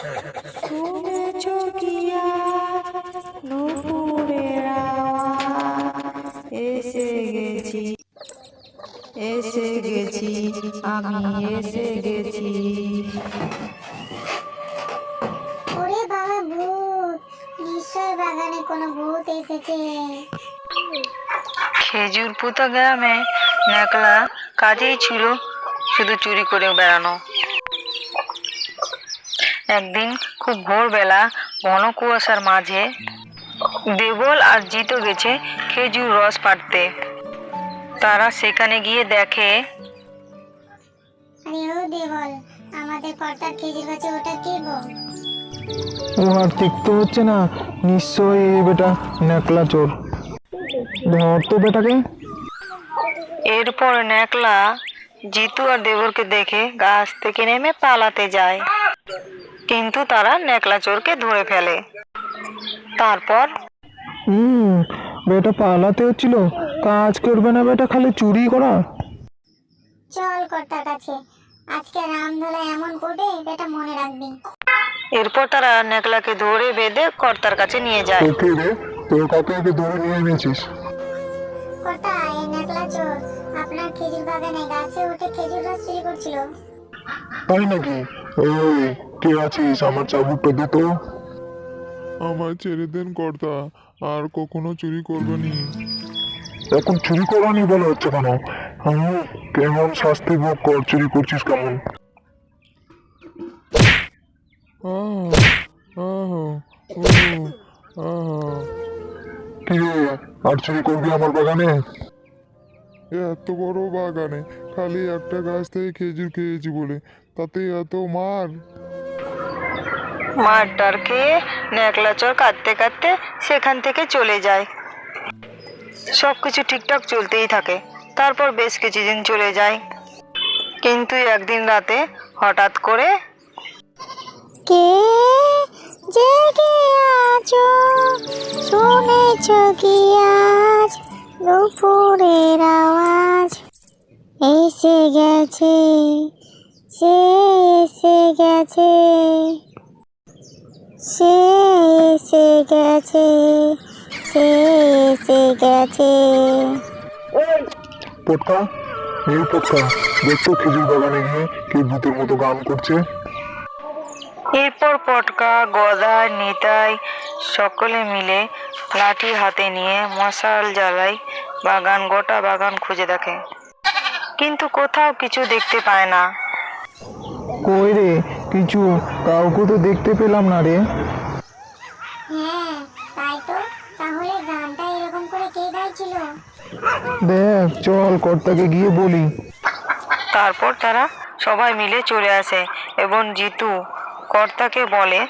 শুনেছ কি আজ নুপুরের এসে গেছি এসে গেছি আমি এসে গেছি। ওরে বাবা ভূত নিশ্চয় বাগানে কোনো ভূত এসেছে। খেজুর পুতা গ্রামে নেকলা কাজেই ছিল শুধু চুরি করে বেড়ানো। একদিন খুব ভোরবেলা ঘন কুয়াশার মাঝে দেবল আর জিতো গেছে খেজুর রস পাড়তে। তারা সেখানে গিয়ে দেখে আরে ও আমাদের কর্তার খেজুর গাছে ওটা কে গো? ও আর দেখতে হচ্ছে না নিশ্চয়ই এই বেটা নেকলা চোর। ধর তো বেটাকে। এরপর নেকলা জিতু আর দেবরকে দেখে গাছ থেকে নেমে পালাতে যায়। কিন্তু তারা নেকলা চোরকে ধরে ফেলে। তারপর হুম বেটা পালাতে হচ্ছিল। কাজ করবে না বেটা খালি চুরি করা। চল কর্তার কাছে। আজকে রামধলা এমন করবে বেটা মনে রাখবি। এরপর তারা নেকলাকে ধরে বেঁধে কর্তার কাছে নিয়ে যায়। তোকে রে তোর কাকাকে ধরে নিয়ে এনেছিস? কর্তা এই নেকলা চোর আপনার খেজুর বাগানে গাছে উঠে খেজুর রস চুরি করছিল। তাই নাকি? ওই কে আছিস? আমার চাবুকটা দে তো। আমার ছেড়ে দেন কর্তা। আর কখনো চুরি করবে নি। এখন চুরি করানি বলা হচ্ছে কেন? কেমন শাস্তি ভোগ কর চুরি করছিস কেমন। কি আর চুরি করবি আমার বাগানে? এত বড় বাগানে। খালি একটা গাছ থেকে খেজুর খেয়েছি বলে তাতে এত মার। মারটার খেয়ে নেকলা চোর কাঁদতে কাঁদতে সেখান থেকে চলে যায়। সব কিছু ঠিকঠাক চলতেই থাকে তারপর বেশ কিছুদিন চলে যায়। কিন্তু একদিন রাতে হঠাৎ করে কে জেগে আছো শুনেছ কি আজ? দুপুরের আওয়াজ। এসে গেছে সে এসে গেছে। সে এসে গেছে সে এসে গেছে। পটকা এই পটকা দেখছ খেজুর বাগানে গিয়ে কে ভূতের মতো গান করছে? এরপর পটকা গদা নিতাই সকলে মিলে লাঠি হাতে নিয়ে মশাল জ্বালাই বাগান গোটা বাগান খুঁজে দেখে। কিন্তু কোথাও কিছু দেখতে পায় না। কই রে কিছু? কাউকে তো দেখতে পেলাম না রে। হ্যাঁ তাই তো। তাহলে গানটা এরকম করে কে গাইছিল? দেখ চল কর্তাকে গিয়ে বলি। তারপর তারা সবাই মিলে চলে আসে এবং জিতু কর্তাকে বলে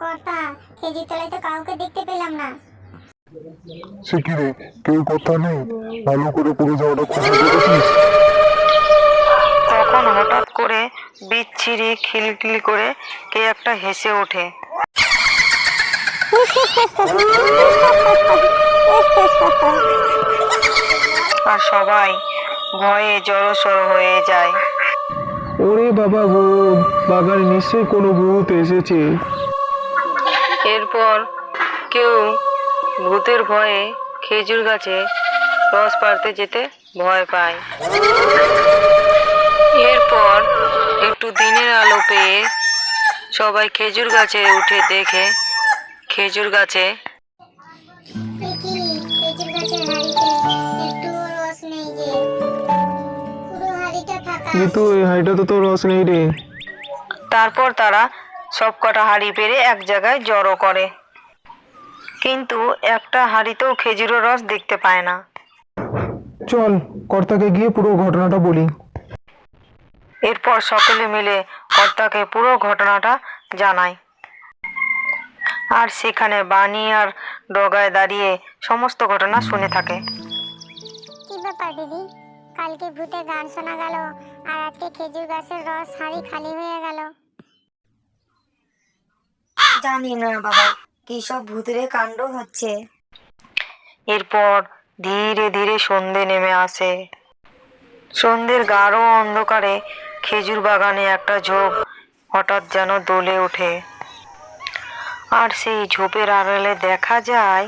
কর্তা খেজির তলায় তো কাউকে দেখতে পেলাম না। সে কি রে? কেউ কথা নেই? ভালো করে পড়ে যাওয়াটা দেখেছিস তখন হঠাৎ করে বিচ্ছিরি খিলখিলি করে কে একটা হেসে ওঠে। আর সবাই ভয়ে জড়সড় হয়ে যায়। ওরে বাবা গো বাগানে নিশ্চয়ই কোনো ভূত এসেছে। এরপর কেউ ভূতের ভয়ে খেজুর গাছে রস পাড়তে যেতে ভয় পায়। এরপর একটু দিনের আলো পেয়ে সবাই খেজুর গাছে উঠে দেখে খেজুর গাছে কিন্তু এই হাইটা তো তোর রস নেই রে। তারপর তারা সব কটা হাঁড়ি পেরে এক জায়গায় জড়ো করে। কিন্তু একটা হাঁড়িতেও খেজুরের রস দেখতে পায় না। চল কর্তাকে গিয়ে পুরো ঘটনাটা বলি। এরপর সকলে মিলে কর্তাকে পুরো ঘটনাটা জানায়। আর সেখানে বাণী আর ডগায় দাঁড়িয়ে সমস্ত ঘটনা শুনে থাকে। কি ব্যাপার দিদি? কালকে ভূতের গান শোনা গেল আর আজকে খেজুর গাছের রস হাড়ি খালি হয়ে গেল। জানি না বাবা কি সব ভূতের কাণ্ড হচ্ছে? এরপর ধীরে ধীরে সন্ধে নেমে আসে। সন্ধ্যের গাঢ় অন্ধকারে খেজুর বাগানে একটা ঝোপ হঠাৎ যেন দোলে ওঠে। আর সেই ঝোপের আড়ালে দেখা যায়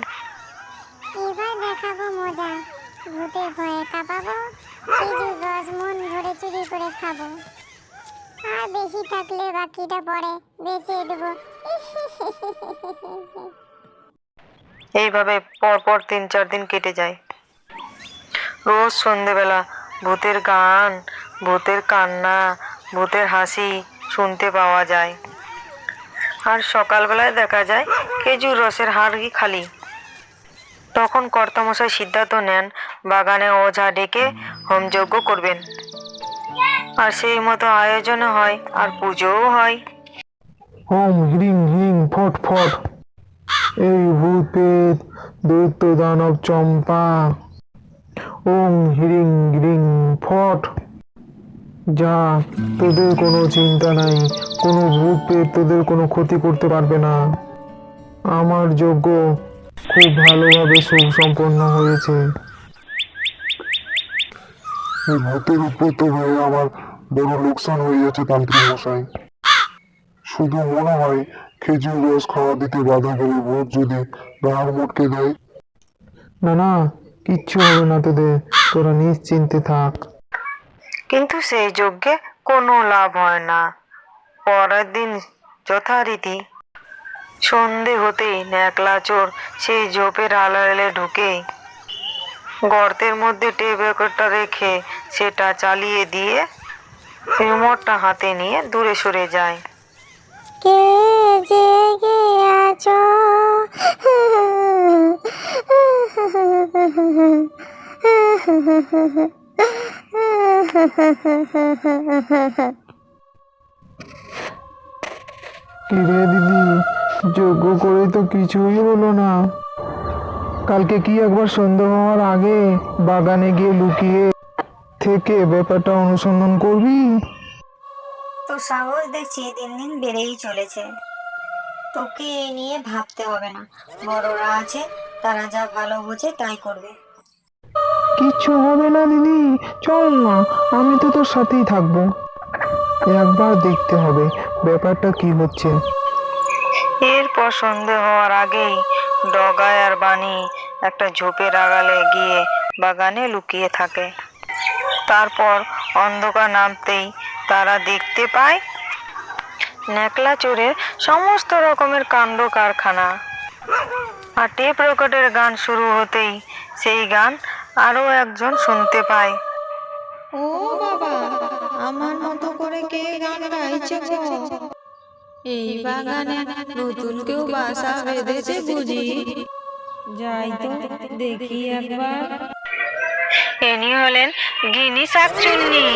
এবার দেখাবো মজা। ভূতের ভয়ে কাঁপাবো খেজুর রস মন ভরে চুরি করে খাব। আর বেশি থাকলে বাকিটা পরে বেঁচে দেবো। এইভাবে পরপর তিন চার দিন কেটে যায়। রোজ সন্ধেবেলা ভূতের গান, ভূতের কান্না, ভূতের হাসি শুনতে পাওয়া যায়। আর সকালবেলায় দেখা যায় খেজুর রসের হাড়ি খালি। তখন কর্তামশাই সিদ্ধান্ত নেন বাগানে ওঝা ডেকে হোমযজ্ঞ করবেন। আর সেই মতো আয়োজন হয় আর পুজোও হয়। ওম হ্রিং হ্রিং ফট ফট। এই ভূত দৈত্য দানব চম্পা। ওম হ্রিং হ্রিং ফট। যা তোদের কোনো চিন্তা নাই। কোনো ভূত পেত তোদের কোনো ক্ষতি করতে পারবে না। আমার যজ্ঞ খুব ভালোভাবে সুসম্পন্ন হয়েছে। এই ভূতের উপদ্রব হয়ে আমার বড় লোকসান হয়ে যাচ্ছে তান্ত্রিক মশাই। শুধু মনে হয় খেজুর রস খাওয়া দিতে বাধা গেলে ভূত যদি ঘাড় মোটকে দেয়। না না কিচ্ছু হবে না তোদের। তোরা নিশ্চিন্তে থাক। কিন্তু সেই যজ্ঞে কোনো লাভ হয় না। পরের দিন যথারীতি সন্ধে হতেই ন্যাকলা চোর সেই ঝোপের আড়ালে ঢুকে গর্তের মধ্যে টেপ রেকর্ডটা রেখে সেটা চালিয়ে দিয়ে রিমোটটা হাতে নিয়ে দূরে সরে যায়। কে জেগে আছো? কিরে দিদি যোগ্য করে তো কিছুই হলো না। কালকে কি একবার সন্ধ্যা হওয়ার আগে বাগানে গিয়ে লুকিয়ে থেকে ব্যাপারটা অনুসন্ধান করবি? তো সাহস দেখছি দিন দিন বেড়েই চলেছে। তোকে এ নিয়ে ভাবতে হবে না। বড়রা আছে তারা যা ভালো বোঝে তাই করবে। কিচ্ছু হবে না দিদি। চল না আমি তো তোর সাথেই থাকব। একবার দেখতে হবে ব্যাপারটা কি হচ্ছে। এরপর সন্ধে হওয়ার আগেই ডগায় আর বানি একটা ঝোপের আড়ালে গিয়ে বাগানে লুকিয়ে থাকে। তারপর অন্ধকার নামতেই তারা দেখতে পায় ন্যাকলা চোরের সমস্ত রকমের কাণ্ড কারখানা। আর টেপ রেকর্ডের গান শুরু হতেই সেই গান আরও একজন শুনতে পায়। ও বাবা, আমার মতো করে কে গান গাইছে এই বাগানে নতুন কেউ বাসা বেঁধেছে বুঝি। যাই তো দেখি একবার। ইনি হলেন গিনি শাকচুন্নি,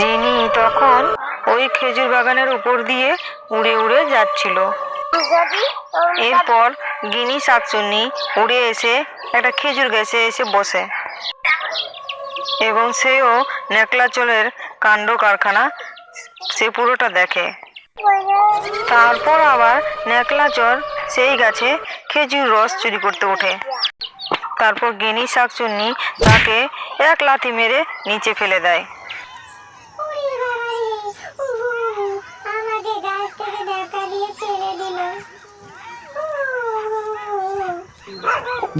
যিনি তখন ওই খেজুর বাগানের উপর দিয়ে উড়ে উড়ে যাচ্ছিল। এরপর গিনি শাকচুন্নি উড়ে এসে একটা খেজুর গাছে এসে বসে এবং সেও নেকলাচলের কাণ্ড কারখানা সে পুরোটা দেখে। তারপর আবার নেকলাচর সেই গাছে খেজুর রস চুরি করতে ওঠে। তারপর গিনি শাকচুন্নি তাকে এক লাথি মেরে নিচে ফেলে দেয়।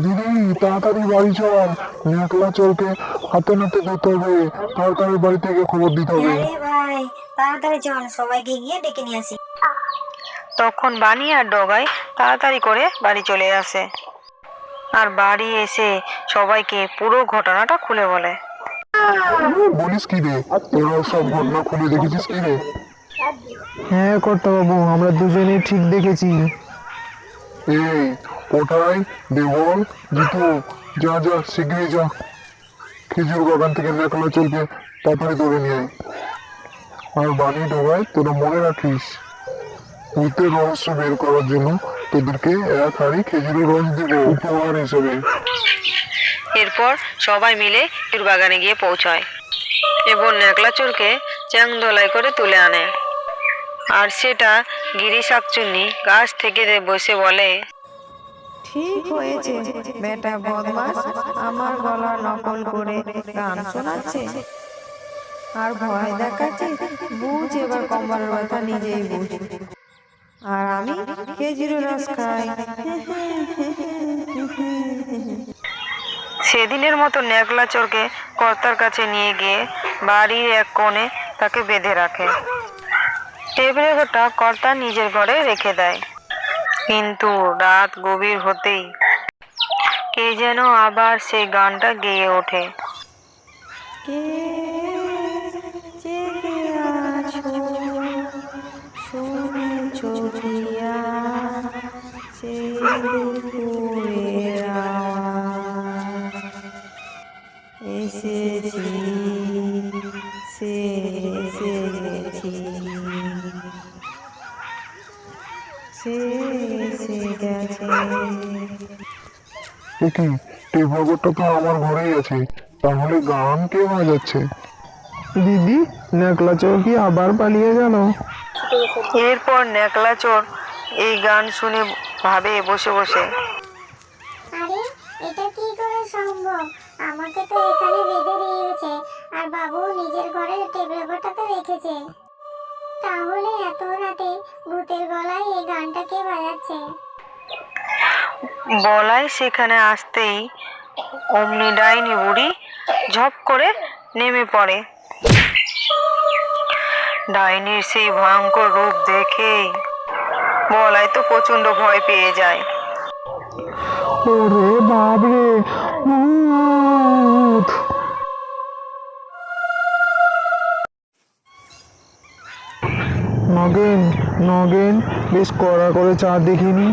দিদি তাড়াতাড়ি বাড়ি চল। ন্যাকলা চলকে হাতে নাতে যেতে হবে। তাড়াতাড়ি বাড়ি থেকে খবর দিতে হবে। ভাই তাড়াতাড়ি চল সবাইকে গিয়ে ডেকে নিয়ে আসি। তখন বানি আর ডগাই তাড়াতাড়ি করে বাড়ি চলে আসে। আর বাড়ি এসে সবাইকে পুরো ঘটনাটা খুলে বলে। বলিস কি রে? তোরা সব ঘটনা খুলে দেখেছিস কি রে? হ্যাঁ কর্তাবাবু আমরা দুজনেই ঠিক দেখেছি। এই কোথায় দেবল জিতু যা যা শীঘ্রই যা। খেজুর বাগান থেকে নেকলা চলকে তাড়াতাড়ি ধরে নিয়ে আর বানি ডোবায় তোরা মনে রাখিস ভূতের রহস্য বের করার জন্য তোদেরকে এক হাড়ি খেজুরের রস দিব উপহার হিসেবে। এরপর সবাই মিলে খেজুর বাগানে গিয়ে পৌঁছায় এবং নেকলাচোরকে চ্যাং দোলাই করে তুলে আনে। আর সেটা গিরি শাকচুন্নি গাছ থেকে বসে বলে ঠিক হয়েছে বেটা বদমাস আমার গলা নকল করে গান শোনাচ্ছে। আর ভয় দেখাচ্ছিস বুঝ এবার কম্বলের ব্যথা নিজেই বুঝ। আর আমি খেজুরের রস খাই। সেদিনের মতো ন্যাকলা চোরকে কর্তার কাছে নিয়ে গিয়ে বাড়ির এক কোণে তাকে বেঁধে রাখে। টেবিলের ঘরটা কর্তা নিজের ঘরে রেখে দেয়। কিন্তু রাত গভীর হতেই কে যেন আবার সেই গানটা গেয়ে ওঠে। কে দুপুরের তো আমার ঘরেই আছে। তাহলে গান কে বাজাচ্ছে? দিদি নেকলা চোর কি আবার পালিয়ে গেল? এরপর ন্যাকলা চোর এই গান শুনে ভাবে বসে বসে। আরে এটা কি করে সম্ভব? আমাকে তো এখানে বেঁধে দিয়েছে আর বাবু নিজের ঘরে টেবিল রেকর্ডটাতে রেখেছে। তাহলে এত রাতে ভূতের গলায় এই গানটা কে বাজাচ্ছে? বলাই সেখানে আসতেই অমনি ডাইনি বুড়ি ঝপ করে নেমে পড়ে। ডাইনির সেই ভয়ঙ্কর রূপ দেখেই বলাই তো প্রচণ্ড ভয় পেয়ে যায়। ওরে বাবরে ভূত। নগেন নগেন বেশ কড়া করে চাঁদ দেখিনি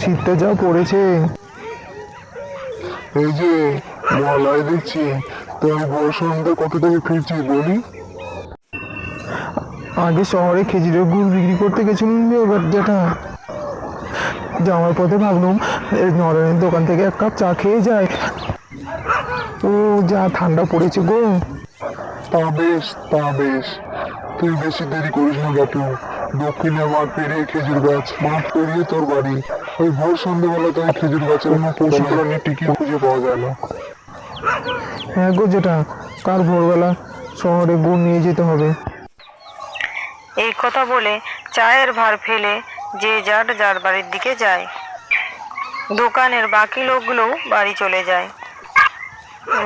শীতটা যা পড়েছে। এই যে বলাই দেখছি তুই ভোর সন্ধ্যে কত থেকে ফিরছি বলি? আগে শহরে খেজুরের গুড় বিক্রি করতে গেছিলাম এবার যেটা। যাওয়ার পথে ভাবলাম নরেনের দোকান থেকে এক কাপ চা খেয়ে যায় ও যা ঠান্ডা পড়েছে গো। তা বেশ তা বেশ। তুই বেশি দেরি করিস না বাপু। দক্ষিণে মাঠ পেরিয়ে খেজুর গাছ, মাঠ পেরিয়ে তোর বাড়ি। ওই ভোর সন্ধ্যেবেলা তো খেজুর গাছের কোনো পশু প্রাণীর টিকি খুঁজে পাওয়া যায় না। হ্যাঁ গো যেটা কার ভোরবেলা শহরে গুড় নিয়ে যেতে হবে। কথা বলে চায়ের ভার ফেলে যে যার যার বাড়ির দিকে যায়। দোকানের বাকি লোকগুলোও বাড়ি চলে যায়।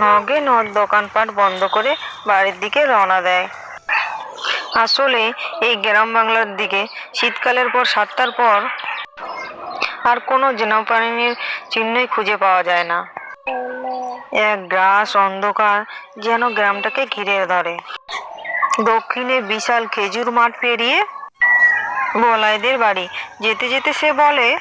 নগে নর দোকানপাট বন্ধ করে বাড়ির দিকে রওনা দেয়। আসলে এই গ্রাম বাংলার দিকে শীতকালের পর সাতটার পর আর কোনো জনপ্রাণীর চিহ্নই খুঁজে পাওয়া যায় না। এক গ্রাস অন্ধকার যেন গ্রামটাকে ঘিরে ধরে। দক্ষিণে বিশাল খেজুর মাঠ পেরিয়ে বলাইদের বাড়ি। যেতে যেতে সে বলে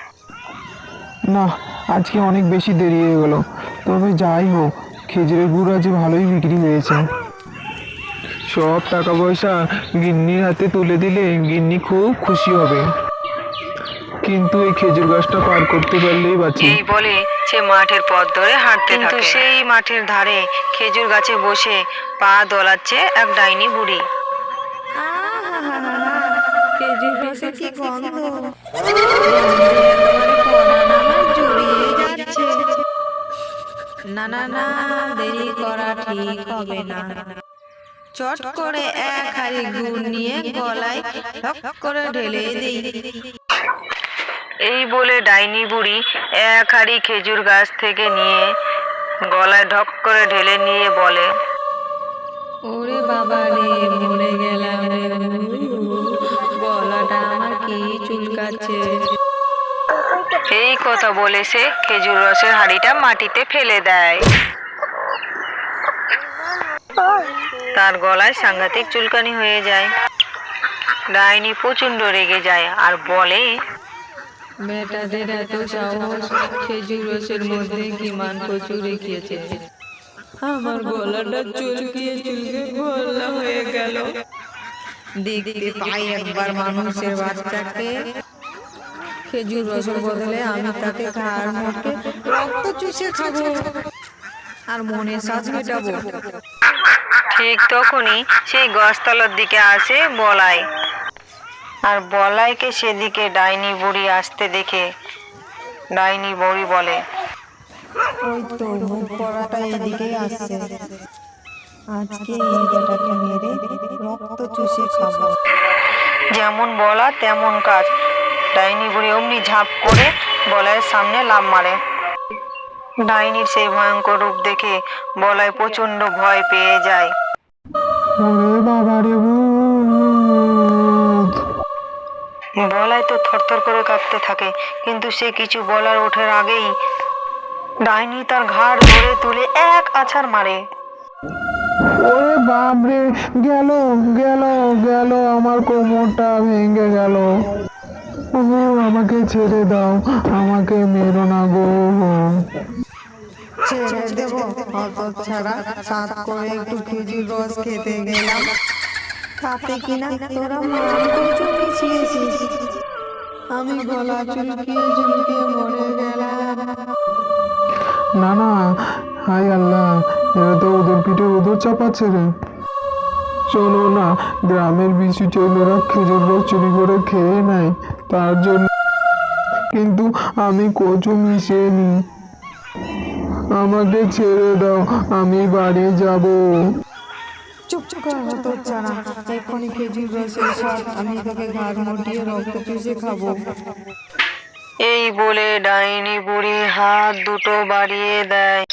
না আজকে অনেক বেশি দেরি হয়ে গেল। তবে যাই হোক খেজুরের গুড় আজ ভালোই বিক্রি হয়েছে। সব টাকা পয়সা গিন্নির হাতে তুলে দিলে গিন্নি খুব খুশি হবে। কিন্তু এই খেজুর গাছটা পার করতে পারলেই বাঁচি। এই বলে সে মাঠের পথ ধরে হাঁটতে কিন্তু সেই মাঠের ধারে খেজুর গাছে বসে পা দোলাচ্ছে এক ডাইনি বুড়ি। খেজুর রসে কি গন্ধ না না না দেরি করা ঠিক হবে না। চট করে এক হাড়ি গুড় নিয়ে গলায় ঠক করে ঢেলে দেই। এই বলে ডাইনি বুড়ি এক হাড়ি খেজুর গাছ থেকে নিয়ে গলায় ঢক করে ঢেলে নিয়ে বলে ওরে বাবা রে মরে গেলাম রে গলাটা আমার কি চুলকাচ্ছে? এই কথা বলে সে খেজুর রসের হাঁড়িটা মাটিতে ফেলে দেয়। তার গলায় সাংঘাতিক চুলকানি হয়ে যায়। ডাইনি প্রচণ্ড রেগে যায় আর বলে বেটাদের এত সাহস খেজুর রসের মধ্যে কি মান প্রচুর রেখেছে আমার গলাটা চুলকিয়ে চুলকে গলা হয়ে গেল। দেখতে পাই একবার মানুষের বাচ্চাকে খেজুর রসের বদলে আমি তাকে ঘাড় মোটকে রক্ত চুষে খাব আর মনে সাজ মেটাবো। ঠিক তখনই সেই গাছতলার দিকে আসে বলাই। আর বলাইকে সেদিকে ডাইনি বুড়ি আসতে দেখে ডাইনি বুড়ি বলে ওই তো মুখ পড়াটা এদিকেই আসছে। আজকে মেরে রক্ত চুষে খাব। যেমন বলা তেমন কাজ। ডাইনি বুড়ি অমনি ঝাঁপ করে বলাইয়ের সামনে লাভ মারে। ডাইনির সেই ভয়ঙ্কর রূপ দেখে বলাই প্রচণ্ড ভয় পেয়ে যায়। বাবা রে বলাই তো থরথর করে কাঁপতে থাকে কিন্তু সে কিছু বলার ওঠার আগেই ডাইনি তার ঘাড় ধরে তুলে এক আছাড় মারে। ওরে বাপরে গেল গেল গেল আমার কোমরটা ভেঙে গেল। ও আমাকে ছেড়ে দাও আমাকে মেরো না গো। ছেড়ে দেবো অত ছাড়া সাত করে একটু খেজুর রস খেতে গেলাম। তাতে কিনা তোরা আমি গলা চুলকিয়ে চুলকিয়ে মরে গেলাম। না না হাই আল্লাহ এরা তো ওদের পিঠে ওদের চাপাচ্ছে রে। শোনো না গ্রামের বিশু ছেলেরা খেজুর রস চুরি করে খেয়ে নেয় তার জন্য কিন্তু আমি কচু মিশিয়ে নি আমাকে ছেড়ে দাও আমি বাড়ি যাব। এক্ষুনি খেজুর রসের স্বাদ আমি তোকে ঘাড় মুটিয়ে রক্ত চুষে খাব। এই বলে ডাইনি বুড়ি হাত দুটো বাড়িয়ে দেয়।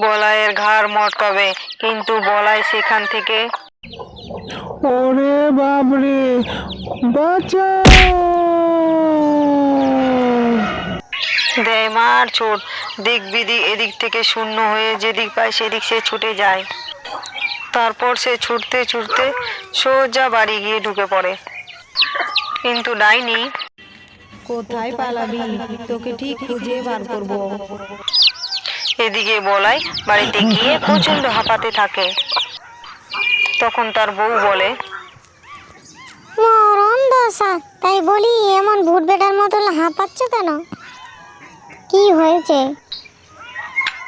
বলাইয়ের ঘাড় মটকাবে কিন্তু বলাই সেখান থেকে ওরে বাঁচাও! দেয় মার ছোট দিক বিদিক এদিক থেকে শূন্য হয়ে যেদিক পায় সেদিক সে ছুটে যায়। তারপর সে ছুটতে ছুটতে সোজা বাড়ি গিয়ে ঢুকে পড়ে। কিন্তু ডাইনি কোথায় পালাবি? তোকে ঠিক খুঁজে বার করব। এদিকে বলাই বাড়িতে গিয়ে প্রচণ্ড হাঁপাতে থাকে। তখন তার বউ বলে মরণ দশা তাই বলি এমন ভূত বেটার মতো হাঁপাচ্ছ কেন? কি হয়েছে?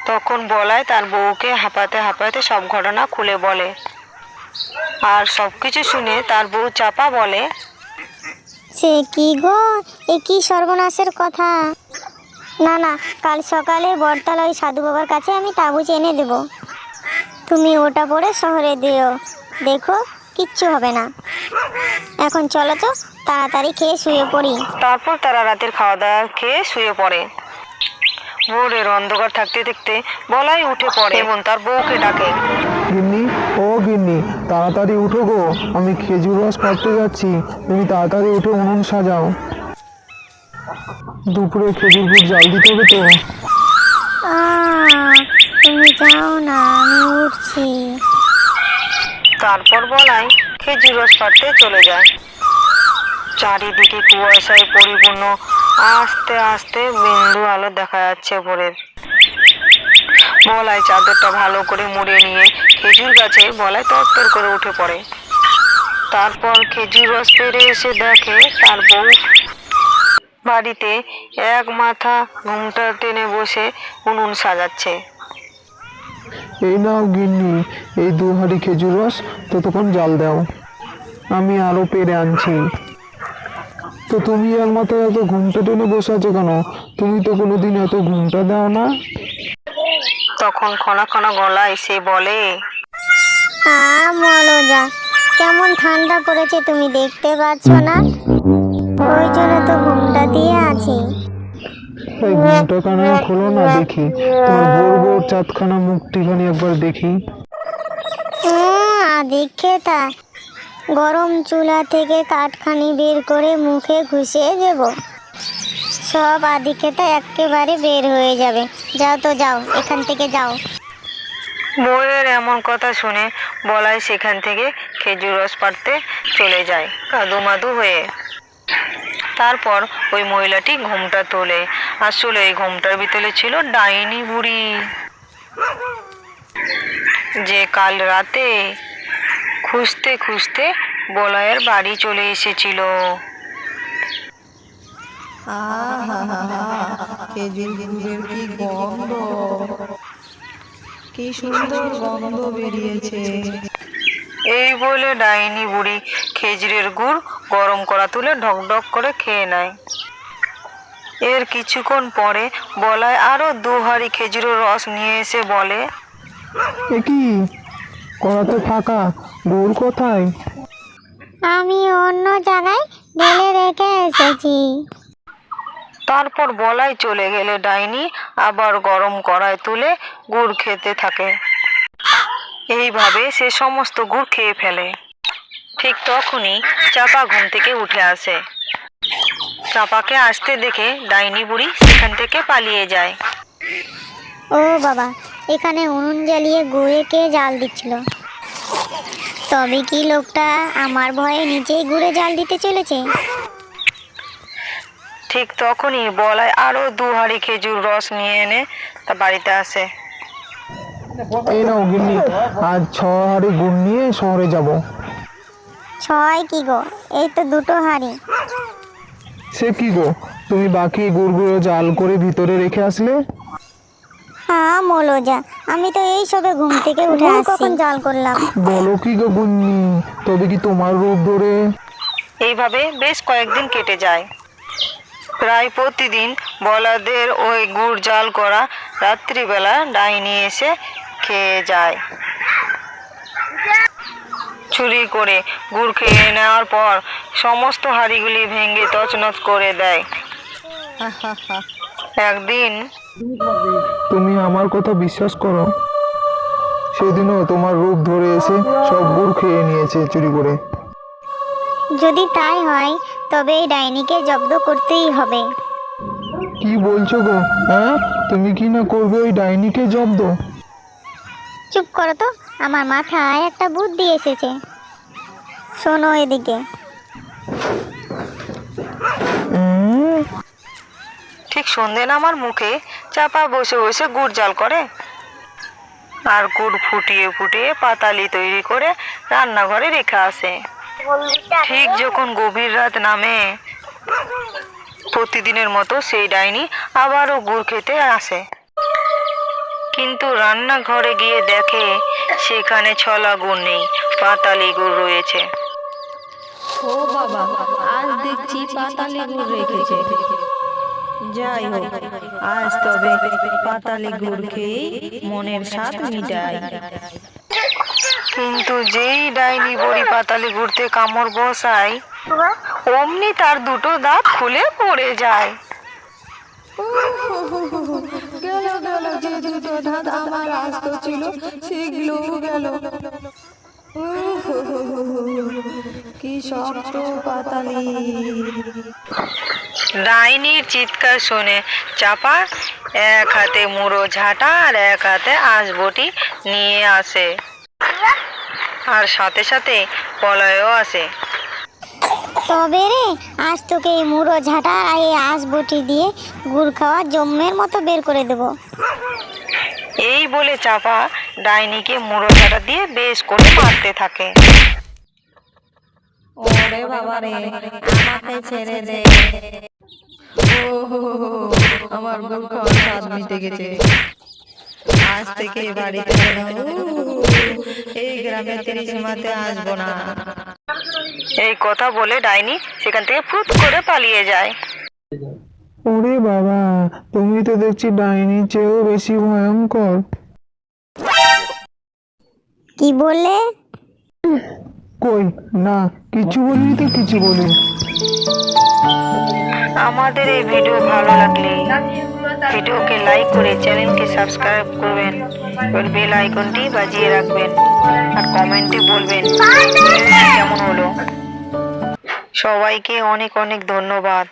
তখন বলাই তার বউকে হাঁপাতে হাঁপাতে সব ঘটনা খুলে বলে। আর সব কিছু শুনে তার বউ চাপা বলে সে কি গো? এ কি সর্বনাশের কথা? না না কাল সকালে বটতলা ওই সাধু বাবার কাছে আমি তাবু এনে দেব। তুমি ওটা পরে শহরে দিও। দেখো কিচ্ছু হবে না। এখন চলো তো তাড়াতাড়ি খেয়ে শুয়ে পড়ি। তারপর তারা রাতের খাওয়া দাওয়া খেয়ে শুয়ে পড়ে। ভোরের অন্ধকার থাকতে থাকতে বলাই উঠে পড়ে। এবং তার বউকে ডাকে। গিন্নি ও গিন্নি তাড়াতাড়ি উঠো গো। আমি খেজুর রস পাড়তে যাচ্ছি। তুমি তাড়াতাড়ি উঠে উনুন সাজাও। দুপুরে খেজুর গুড় জাল দিতে হবে তো? তুমি যাও না আমি উঠছি। তারপর বলাই খেজুর রস পাড়তে চলে যায়। চারিদিকে কুয়াশায় পরিপূর্ণ আস্তে আস্তে বিন্দু আলো দেখা যাচ্ছে ভোরের বলাই চাদরটা ভালো করে মুড়ে নিয়ে খেজুর গাছে বলাই তরতর করে উঠে পড়ে। তারপর খেজুর রস পেরে এসে দেখে তার বউ বাড়িতে এক মাথা ঘুমটা টেনে বসে উনুন সাজাচ্ছে। এই নাও গিন্নি, এই দু হাঁড়ি খেজুর রস, ততক্ষণ জাল দাও। আমি আরও পেরে আনছি। তো তুমি এক মাথায় এত ঘুমটা টেনে বসে আছো কেন? তুমি তো কোনোদিন এত ঘুমটা দাও না। তখন খনা খনা গলায় সে বলে আ মলজা কেমন ঠান্ডা পড়েছে তুমি দেখতে পাচ্ছ না? ওই জন্য তো ঘুমটা দিয়ে আছি। এই ঘুমটা কানা খোলো না দেখি। তোমার ভোর ভোর চাঁদখানা মুখটিখানি একবার দেখি। দেখে তা। গরম চুলা থেকে কাঠখানি বের করে মুখে ঘুষিয়ে দেব। সব আদিক্ষেতা একেবারে বের হয়ে যাবে। যাও তো যাও, এখান থেকে যাও। বউয়ের এমন কথা শুনে বলাই সেখান থেকে খেজুর রস পাড়তে চলে যায় কাদু মাদু হয়ে। তারপর ওই মহিলাটি ঘুমটা তোলে। আসলে এই ঘুমটার ভিতরে ছিল ডাইনি বুড়ি। যে কাল রাতে খুঁজতে খুঁজতে বলয়ের বাড়ি চলে এসেছিল। আহা খেজুর গুড়ের কি গন্ধ? কি সুন্দর গন্ধ বেরিয়েছে। এই বলে ডাইনি বুড়ি খেজুরের গুড় গরম করা তুলে ঢকঢক করে খেয়ে নেয়। এর কিছুক্ষণ পরে বলায় আরও দু হাঁড়ি খেজুরের রস নিয়ে এসে বলে কি? কড়া তো ফাঁকা কোথায়? আমি অন্য জায়গায় ঢেলে রেখে এসেছি। তারপর বলাই চলে গেলে ডাইনি আবার গরম কড়ায় তুলে গুড় খেতে থাকে। এইভাবে সে সমস্ত গুড় খেয়ে ফেলে। ঠিক তখনই চাপা ঘুম থেকে উঠে আসে। চাপাকে আসতে দেখে ডাইনি বুড়ি সেখান থেকে পালিয়ে যায়। ও বাবা এখানে উনুন জ্বালিয়ে গুড়ে কে জাল দিচ্ছিল? তবে কি লোকটা আমার ভয়ে নিচেই গুড়ে জাল দিতে চলেছে? ঠিক তখনই বলাই আরও দু হাঁড়ি খেজুর রস নিয়ে এনে তা বাড়িতে আসে। এই নাও গিন্নি আজ ছ হাড়ি গুড় নিয়ে শহরে যাব। ছয় কি গো? এই তো দুটো হাঁড়ি। সে কি গো? তুমি বাকি গুড়গুলো জাল করে ভিতরে রেখে আসলে? হ্যাঁ মলোজা আমি তো এই সবে ঘুম থেকে উঠে আসছি কখন জাল করলাম? বলো কি গো গুন্নি তবে কি তোমার রূপ ধরে? এইভাবে বেশ কয়েকদিন কেটে যায়। প্রায় প্রতিদিন বলাদের ওই গুড় জাল করা রাত্রিবেলা ডাইনি এসে খেয়ে যায়। চুরি করে গুড় খেয়ে নেওয়ার পর সমস্ত হাঁড়িগুলি ভেঙে তছনছ করে দেয়। একদিন। তুমি আমার কথা বিশ্বাস করো? সেদিনও তোমার রূপ ধরে এসে সব গুড় খেয়ে নিয়েছে চুরি করে। যদি তাই হয় তবে এই ডাইনিকে জব্দ করতেই হবে। কি বলছো গো হ্যাঁ? তুমি কি না করবে ওই ডাইনিকে জব্দ? চুপ করো তো আমার মাথায় একটা বুদ্ধি এসেছে। শোনো এদিকে। ঠিক সন্ধে নামার মুখে, চাপা বসে বসে গুড় জাল করে। আর গুড় ফুটিয়ে ফুটিয়ে পাতালি তৈরি করে রান্নাঘরে রেখে আসে। ঠিক যখন গভীর রাত নামে, প্রতিদিনের মতো সেই ডাইনি আবারও গুড় খেতে আসে। কিন্তু রান্নাঘরে গিয়ে দেখে সেখানে ছলা গুড় নেই, পাতালি গুড় রয়েছে। ও বাবা, আজ দেখছি পাতালি গুড় রেখেছে। যাই হোক আজ তবে পাতালি গুড় খেয়ে মনের স্বাদ মিটাই। কিন্তু যেই ডাইনি বড়ি পাতালি ঘুরতে কামড় বসায় অমনি তার দুটো দাঁত খুলে পড়ে যায়। গেল গেল যে দুটো দাঁত আমার আস্ত ছিল সেগুলো গেল। কি শক্ত পাতালি। ডাইনির চিৎকার শুনে চাপা এক হাতে মুড়ো ঝাঁটা আর এক হাতে আঁশবটি নিয়ে আসে। আর সাথে সাথে পলয়ও আসে। তবে রে আজ তোকে এই মুড়ো ঝাঁটা আর এই আঁশ বটি দিয়ে গুড় খাওয়া জম্মের মতো বের করে দেবো। এই বলে চাপা ডাইনিকে মুড়ো দিয়ে বেশ করে মারতে থাকে। ওরে বাবা রে আমাকে ছেড়ে দে। আমার গুড় খাওয়ার স্বাদ মিটে গেছে। আজ থেকে বাড়িতে এই গ্রামে তিরিশ মাতে আসব না। এই কথা বলে ডাইনি সেখান থেকে ফুট করে পালিয়ে যায়। ওরে বাবা তুমি তো দেখছি ডাইনির চেয়েও বেশি ভয়ঙ্কর। কি বলে? কই? না কিছু বলিনি তো কিছু বলি আমাদের এই ভিডিও ভালো লাগলে ভিডিওকে লাইক করে চ্যানেলকে সাবস্ক্রাইব করবেন। এবার বেল আইকনটি বাজিয়ে রাখবেন আর কমেন্টে বলবেন কেমন হলো। সবাইকে অনেক অনেক ধন্যবাদ।